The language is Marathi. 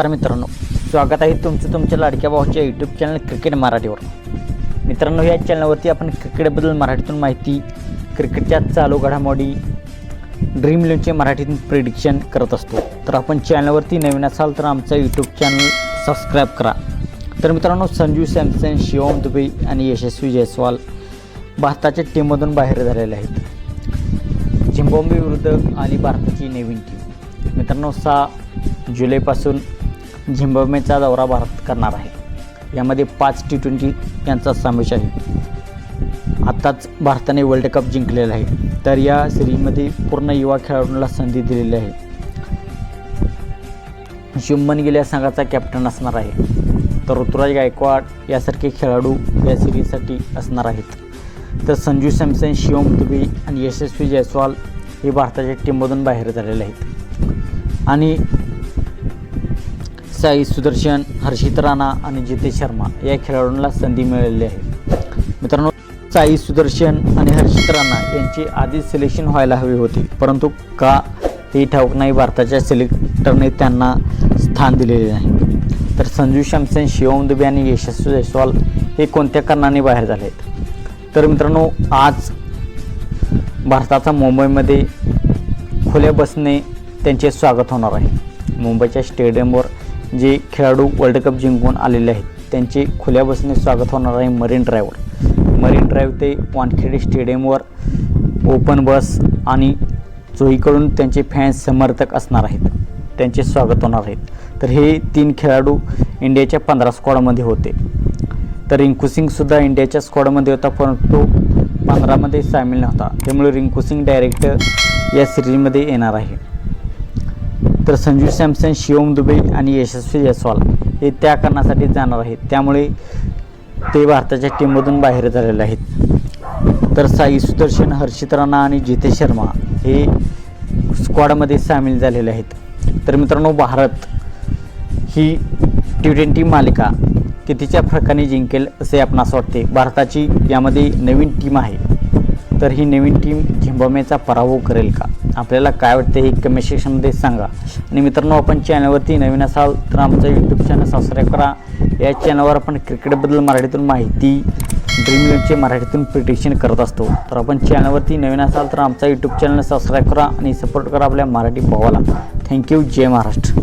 नमस्कार मित्रांनो स्वागत आहे तुमचं तुमच्या लाडक्या भावाच्या यूट्यूब चॅनल क्रिकेट मराठीवर. मित्रांनो या चॅनलवरती आपण क्रिकेटबद्दल मराठीतून माहिती क्रिकेटच्या चालू घडामोडी ड्रीम इलेव्हनचे मराठीतून प्रिडिक्शन करत असतो. तर आपण चॅनलवरती नवीन असाल तर आमचं यूट्यूब चॅनल सबस्क्राईब करा. तर मित्रांनो संजू सॅमसन शिवम दुबे आणि यशस्वी जयस्वाल भारताच्या टीममधून बाहेर झालेले आहेत. झिम्बाब्वे विरुद्ध आली भारताची नवीन टीम मित्रांनो सहा जुलैपासून झिम्बाब्वेचा दौरा भारत करणार आहे. यामध्ये पाच टी ट्वेंटी यांचा समावेश आहे. आत्ताच भारताने वर्ल्ड कप जिंकलेला आहे. तर या सिरीजमध्ये पूर्ण युवा खेळाडूंना संधी दिलेली आहे. शुभमन गिल या संघाचा कॅप्टन असणार आहे. तर ऋतुराज गायकवाड यासारखे खेळाडू या सिरीजसाठी असणार आहेत. तर संजू सॅमसन शिवम दुबे आणि यशस्वी जयस्वाल हे भारताच्या टीममधून बाहेर झालेले आहेत. आणि साई सुदर्शन हर्षित राणा आणि जितेश शर्मा या खेळाडूंना संधी मिळालेली आहे. मित्रांनो साई सुदर्शन आणि हर्षित राणा यांची आधीच सिलेक्शन व्हायला हवी होती. परंतु का हे ठाऊक नाही भारताच्या सिलेक्टरने त्यांना स्थान दिलेले नाही. तर संजू शमसेन शिवम दुबे आणि यशस्वी जयस्वाल हे कोणत्या कारणाने बाहेर झाले आहेत? तर मित्रांनो आज भारताचा मुंबईमध्ये खुल्या बसने त्यांचे स्वागत होणार आहे. मुंबईच्या स्टेडियमवर जे खेळाडू वर्ल्ड कप जिंकून आलेले आहेत त्यांचे खुल्या बसने स्वागत होणार आहे मरीन ड्राईव्हवर. मरीन ड्राईव्ह ते वानखेडे स्टेडियमवर ओपन बस आणि चोहीकडून त्यांचे फॅन्स समर्थक असणार आहेत त्यांचे स्वागत होणार आहेत. तर हे तीन खेळाडू इंडियाच्या पंधरा स्क्वॉडमध्ये होते. तर रिंकू सिंगसुद्धा इंडियाच्या स्क्वॉडमध्ये होता परंतु पंधरामध्ये सामील नव्हता. त्यामुळे रिंकू सिंग डायरेक्ट या सिरीजमध्ये येणार आहे. तर संजू सॅमसन शिवम दुबे आणि यशस्वी जयस्वाल हे त्या कारणासाठी जाणार आहेत. त्यामुळे ते भारताच्या टीममधून बाहेर झालेले आहेत. तर साई सुदर्शन हर्षित राणा आणि जितेश शर्मा हे स्क्वॉडमध्ये सामील झालेले आहेत. तर मित्रांनो भारत ही टी ट्वेंटी मालिका कितीच्या फरकाने जिंकेल असे आपणास वाटते? भारताची यामध्ये नवीन टीम आहे. तर ही नवीन टीम झिंबामेचा पराभव करेल का? आपल्याला काय वाटते हे कमेंट सेक्शनमध्ये सांगा. आणि मित्रांनो आपण चॅनलवरती नवीन असाल तर आमचं यूट्यूब चॅनल सबस्क्राईब करा. या चॅनलवर आपण क्रिकेटबद्दल मराठीतून माहिती ड्रीम इलेव्हनचे मराठीतून प्रिडिक्शन करत असतो. तर आपण चॅनलवरती नवीन असाल तर आमचा यूट्यूब चॅनल सबस्क्राईब करा आणि सपोर्ट करा आपल्या मराठी भावाला. थँक्यू जय महाराष्ट्र.